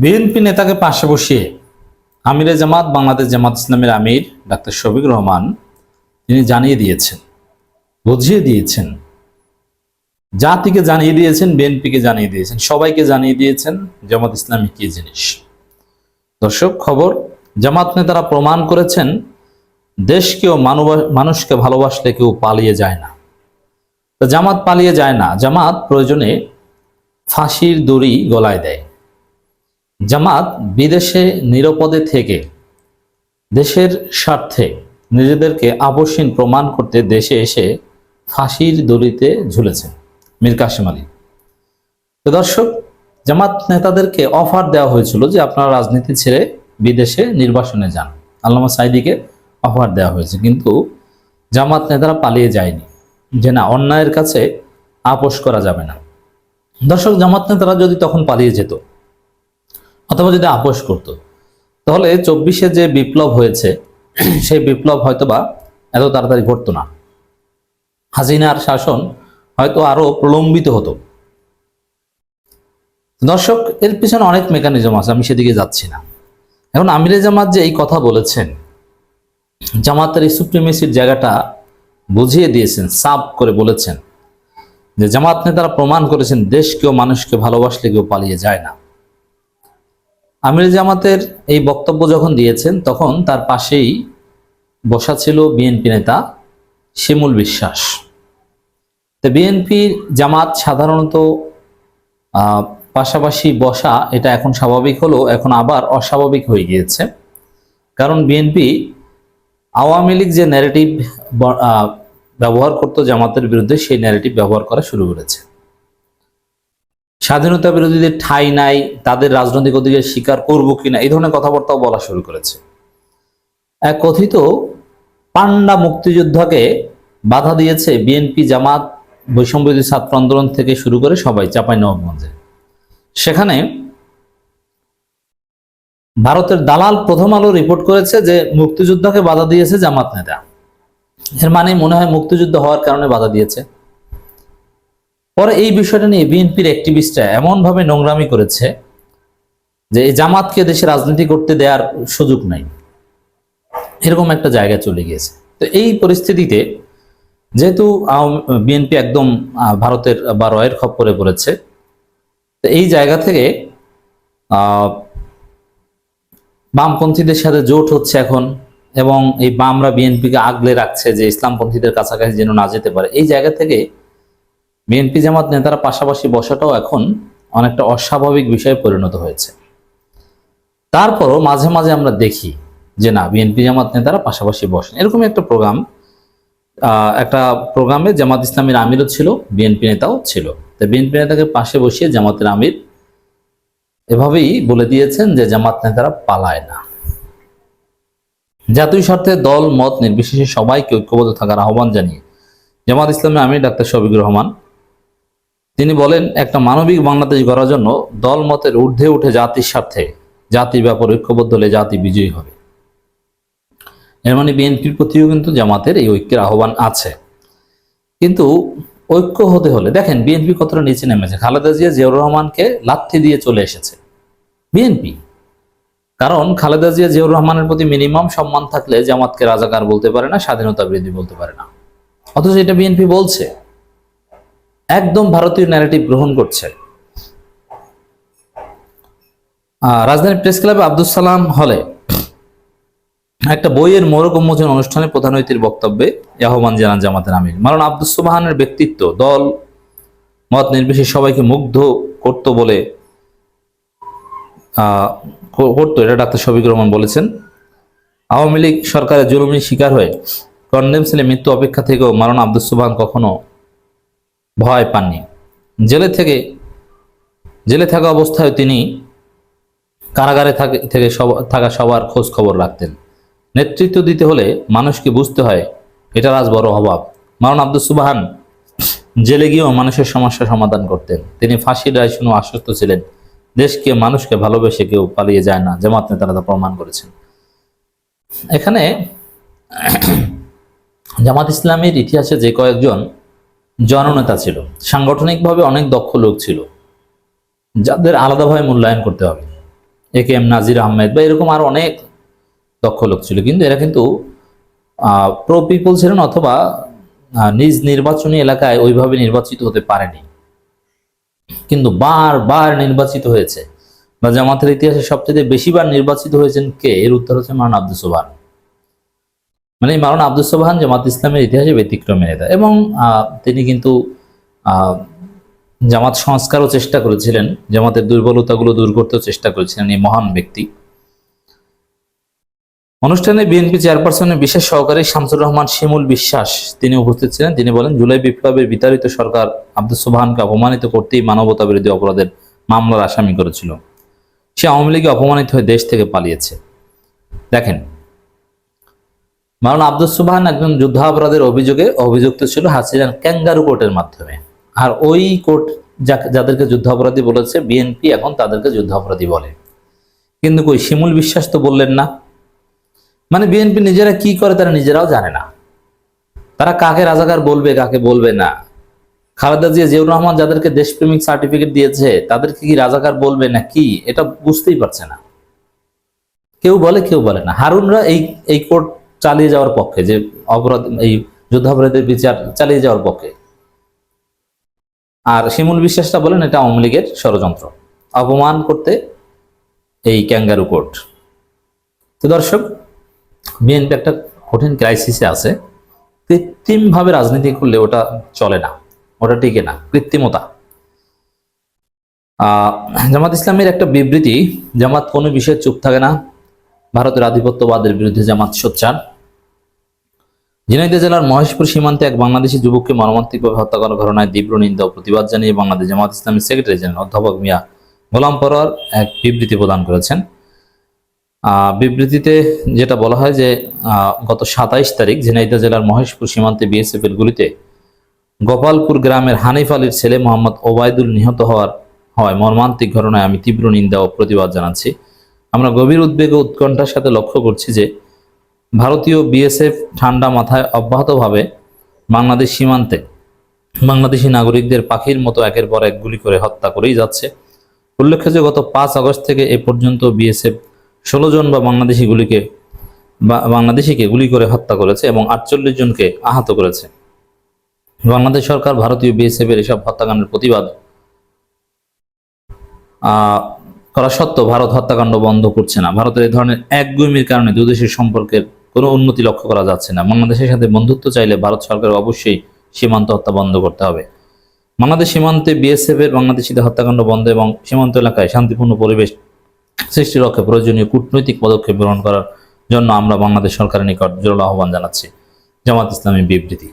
BNP নেতাকে পাশে বসিয়ে আমিরে জামাত, বাংলাদেশ জামাত ইসলামের আমির ডাক্তার শফিক রহমান তিনি জানিয়ে দিয়েছেন, বুঝিয়ে দিয়েছেন। জাতিকে জানিয়ে দিয়েছেন, বিএনপিকে জানিয়ে দিয়েছেন, সবাইকে জানিয়ে দিয়েছেন জামাত ইসলামী কি জিনিস। দর্শক, খবর, জামাত নেতারা প্রমাণ করেছেন, দেশকেও মানুষকে ভালোবাসলে কেউ পালিয়ে যায় না। জামাত পালিয়ে যায় না, জামাত প্রয়োজনে ফাঁসির দড়ি গলায় দেয়। জামাত বিদেশে নিরাপদে থেকে দেশের স্বার্থে নিজেদেরকে আবশ্যিন প্রমাণ করতে দেশে এসে ফাঁসির দড়িতে ঝুলেছে মীর কাসিম আলী। দর্শক, জামাত নেতাদেরকে অফার দেওয়া হয়েছিল যে আপনারা রাজনীতি ছেড়ে বিদেশে নির্বাসনে যান। আল্লামা সাইদিকে অফার দেওয়া হয়েছে, কিন্তু জামাত নেতারা পালিয়ে যায়নি। যে না, অন্যায়ের কাছে আপোষ করা যাবে না। দর্শক, জামাত নেতারা যদি তখন পালিয়ে যেত অথবা যদি আপোষ করত, তাহলে চব্বিশে যে বিপ্লব হয়েছে, সেই বিপ্লব হয়তোবা এত তাড়াতাড়ি ঘটতো না। হাসিনার শাসন হয়তো আরও প্রলম্বিত হতো। দর্শক, এর পিছনে অনেক মেকানিজম আছে, আমি সেদিকে যাচ্ছি না। এখন আমিরে জামাত যে এই কথা বলেছেন, জামাতের এই সুপ্রিমেসির জায়গাটা বুঝিয়ে দিয়েছেন সাপ করে বলেছেন যে জামাত নেতারা প্রমাণ করেছেন, দেশকেও, মানুষকে ভালোবাসলে কেউ পালিয়ে যায় না। আমির জামাতের এই বক্তব্য যখন দিয়েছেন, তখন তার পাশেই বসা ছিল বিএনপি নেতা শিমুল বিশ্বাস। তো বিএনপি জামাত সাধারণত পাশাপাশি বসা, এটা এখন স্বাভাবিক হলো এখন আবার অস্বাভাবিক হয়ে গিয়েছে। কারণ বিএনপি আওয়ামী লীগ যে ন্যারেটিভ ব্যবহার করতো জামাতের বিরুদ্ধে, সেই ন্যারেটিভ ব্যবহার করা শুরু করেছে। স্বাধীনতা বিরোধীদের ঠাঁই নাই, তাদের রাজনৈতিক অধিকার স্বীকার করব কিনা, এই ধরনের কথাবার্তাও বলা শুরু করেছে। এক কথিত পান্ডা মুক্তিযোদ্ধাকে বাধা দিয়েছে বিএনপি জামাত বৈষম্যবিরোধী ছাত্র আন্দোলন থেকে শুরু করে সবাই চাপাই নবাবগঞ্জে। সেখানে ভারতের দালাল প্রথম আলো রিপোর্ট করেছে যে মুক্তিযোদ্ধাকে বাধা দিয়েছে জামাত নেতা। এর মানে মনে হয় মুক্তিযুদ্ধ হওয়ার কারণে বাধা দিয়েছে। পরে এই বিষয়টা নিয়ে বিএনপির অ্যাক্টিভিস্টরা এমনভাবে নোংরামি করেছে যে এই জামাতকে দেশে রাজনীতি করতে দেওয়ার সুযোগ নাই। এরকম একটা জায়গা চলে গিয়েছে। তো এই পরিস্থিতিতে যেহেতু বিএনপি একদম ভারতের, বা রয়ের খপ্পরে পড়েছে, তো এই জায়গা থেকে বামপন্থীদের সাথে জোট হচ্ছে এখন এবং এই বামরা বিএনপিকে আগলে রাখছে যে ইসলামপন্থীদের কাছাকাছি যেন না যেতে পারে। এই জায়গা থেকে বিএনপি জামাত নেতারা পাশাপাশি বসাটাও এখন অনেকটা অস্বাভাবিক বিষয়ে পরিণত হয়েছে। তারপরও মাঝে মাঝে আমরা দেখি যে না বিএনপি জামাত নেতারা পাশাপাশি বসেন। এরকম একটা প্রোগ্রাম একটা প্রোগ্রামে জামাত ইসলামের আমিরও ছিল বিএনপি নেতাও ছিল। তো বিএনপি নেতাকে পাশে বসিয়ে জামাতের আমির এভাবেই বলে দিয়েছেন যে জামাত নেতারা পালায় না। জাতীয় স্বার্থে দল, মত নির্বিশেষে সবাইকে ঐক্যবদ্ধ থাকার আহ্বান জানিয়ে জামাত ইসলামের আমির ডাক্তার শফিকুর রহমান তিনি বলেন, একটা মানবিক বাংলাদেশ গড়ার জন্য দল মতের ঊর্ধ্বে উঠে জাতির স্বার্থে জাতির ব্যাপার ঐক্যবদ্ধ হলে জাতি বিজয়ী হবে। এর মানে বিএনপির প্রতিও কিন্তু জামাতের এই ঐক্যের আহ্বান আছে। কিন্তু ঐক্য হতে হলে, দেখেন বিএনপি কতটা নিচে নেমেছে। খালেদা জিয়া, জিয়াউর রহমানকে লাথি দিয়ে চলে এসেছে। বিএনপি। কারণ খালেদা জিয়া, জিয়াউর রহমানের প্রতি মিনিমাম সম্মান থাকলে জামাতকে রাজাকার বলতে পারে না, স্বাধীনতা বিরোধী বলতে পারে না। অথচ এটা বিএনপি বলছে। একদম ভারতীয় ন্যারেটিভ গ্রহণ করছে। রাজধানী প্রেস ক্লাবে আব্দুল সালাম হলে একটা বইয়ের মোড়ক উন্মোচন অনুষ্ঠানে প্রধান অতিথির বক্তব্যে আহ্বান জানান জামাতের আমির। মারণ আব্দুল সুবাহানের ব্যক্তিত্ব, দল, মত নির্বিশেষে সবাইকে মুগ্ধ করতো বলে করতো, এটা ডাক্তার শফিকুর রহমান বলেছেন। আওয়ামী লীগ সরকারের জুলুমির শিকার হয়ে কন্ডেম সেলে মৃত্যু অপেক্ষা থেকেও মালানা আব্দুল সুবহান কখনো ভয় পাননি। জেলে থেকে, জেলে থাকা অবস্থায় তিনি কারাগারে থাকে- থেকে সব- থাকা সবার খোঁজ খবর রাখতেন। নেতৃত্ব দিতে হলে মানুষকে বুঝতে হয় এটা আজ বড় অভাব। মারুন আব্দুল সুবাহান জেলে গিয়েও মানুষের সমস্যা সমাধান করতেন। তিনি ফাঁসির রায় শুনে আশ্বস্ত ছিলেন, দেশকে, মানুষকে ভালোবেসে কেউ পালিয়ে যায় না, জামাত নেতারা তা প্রমাণ করেছেন। এখানে জামাত ইসলামের ইতিহাসে যে কয়েকজন জননেতা ছিল। সাংগঠনিকভাবে অনেক দক্ষ লোক ছিল। যাদের আলাদাভাবে মূল্যায়ন করতে হবে। এ কে এম নাজির আহমেদ বা এরকম আরও অনেক দক্ষ লোক ছিল। কিন্তু এরা কিন্তু প্রো পিপল ছিলেন অথবা নিজ নির্বাচনী এলাকায় ওইভাবে নির্বাচিত হতে পারেনি। কিন্তু বারবার নির্বাচিত হয়েছে। বা জামাতের ইতিহাসে সবচেয়ে বেশিবার নির্বাচিত হয়েছেন কে? এর উত্তর হচ্ছে মারান আব্দুল মানে মারান আব্দুল সোবাহান জামাত ইসলামের ইতিহাসে ব্যতিক্রমী নেতা। এবং তিনি কিন্তু জামাত সংস্কারও চেষ্টা করেছিলেন, জামাতের দুর্বলতাগুলো দূর করতেও চেষ্টা করেছিলেন এই মহান ব্যক্তি। অনুষ্ঠানে বিএনপি চেয়ারপারসনের বিশেষ সহকারী শামসুর রহমান শিমুল বিশ্বাস তিনি উপস্থিত ছিলেন। তিনি বলেন, জুলাই বিপ্লবের বিতাড়িত সরকার আব্দুল সোবহানকে অপমানিত করতেই মানবতা বিরোধী অপরাধের মামলার আসামি করেছিল। সে আওয়ামী লীগে অপমানিত হয়ে দেশ থেকে পালিয়েছে। দেখেন মাওলানা আব্দুল সুবহান একজন যুদ্ধাপরাধের অভিযোগে অভিযুক্ত ছিল হাসিনার ক্যাঙ্গারু কোর্টের মাধ্যমে। আর ওই কোর্ট যাদেরকে যুদ্ধাপরাধী বলেছে, বিএনপি এখন তাদেরকে যুদ্ধাপরাধী বলে। কিন্তু কই, শিমুল বিশ্বাস তো বললেন না। মানে বিএনপি নিজেরা কি করে তারা নিজেরাও জানে না। তারা কাকে রাজাকার বলবে, কাকে বলবে না। খালেদা জিয়া, জিয়াউর রহমান যাদেরকে দেশপ্রেমিক সার্টিফিকেট দিয়েছে, তাদেরকে কি রাজাকার বলবে না কি এটা বুঝতেই পারছে না। কেউ বলে কেউ বলে না। হারুনরা এই এই কোর্ট চালিয়ে যাওয়ার পক্ষে, যে অপরাধ, এই যুদ্ধাপরাধের বিচার চালিয়ে যাওয়ার পক্ষে। আর শিমুল বিশ্বাসটা বলেন এটা আওয়ামী লীগের ষড়যন্ত্র, অপমান করতে এই ক্যাঙ্গারু কোর্ট। তো দর্শক, বিএনপি একটা কঠিন ক্রাইসিসে আছে, কৃত্রিমভাবে রাজনীতি করলে ওটা চলে না, ওটা টিকে না, কৃত্রিমতা। জামাত ইসলামের একটা বিবৃতি, জামাত কোনো বিষয়ে চুপ থাকে না ভারতের আধিপত্যবাদের বিরুদ্ধে জামাত সোচ্চার ঝিনাইদহ জেলার মহেশপুর সীমান্তে এক বাংলাদেশি যুবককে মর্মান্তিকভাবে হত্যা করার ঘটনায় তীব্র নিন্দা ও প্রতিবাদ জানিয়ে বাংলাদেশ জামাত ইসলামের সেক্রেটারি জেনারেল অধ্যাপক মিয়া গোলাম পরোয়ার এক বিবৃতি প্রদান করেছেন। বিবৃতিতে যেটা বলা হয় যে গত সাতাইশ তারিখ ঝিনাইদহ জেলার মহেশপুর সীমান্তে বিএসএফ এর গুলিতে গোপালপুর গ্রামের হানিফ আলীর ছেলে মোহাম্মদ ওবায়দুল নিহত হওয়ার, হয় মর্মান্তিক ঘটনায় আমি তীব্র নিন্দা ও প্রতিবাদ জানাচ্ছি। আমরা গভীর উদ্বেগ ও উৎকণ্ঠার সাথে লক্ষ্য করছি যে ভারতীয় বিএসএফ ঠান্ডা মাথায় অব্যাহতভাবে বাংলাদেশ সীমান্তে বাংলাদেশি নাগরিকদের পাখির মতো একের পর এক গুলি করে হত্যা করেই যাচ্ছে। উল্লেখ্য যে গত পাঁচ আগস্ট থেকে এ পর্যন্ত বিএসএফ ষোলো জন বা বাংলাদেশি গুলিকে বাংলাদেশিকে গুলি করে হত্যা করেছে এবং আটচল্লিশ জনকে আহত করেছে। বাংলাদেশ সরকার ভারতীয় বিএসএফ এর এসব হত্যাকাণ্ডের প্রতিবাদ করা সত্ত্বেও ভারত হত্যাকাণ্ড বন্ধ করছে না। ভারতের এই ধরনের একগুমির কারণে দুই দেশের সম্পর্কের কোনো উন্নতি লক্ষ্য করা যাচ্ছে না। বাংলাদেশের সাথে বন্ধুত্ব চাইলে ভারত সরকার অবশ্যই সীমান্ত হত্যা বন্ধ করতে হবে। বাংলাদেশ সীমান্তে বিএসএফ এর বাংলাদেশিদের হত্যাকাণ্ড বন্ধ এবং সীমান্ত এলাকায় শান্তিপূর্ণ পরিবেশ সৃষ্টির লক্ষ্যে প্রয়োজনীয় কূটনৈতিক পদক্ষেপ গ্রহণ করার জন্য আমরা বাংলাদেশ সরকারের নিকট জোরালো আহ্বান জানাচ্ছি। জামাত ইসলামী বিবৃতি।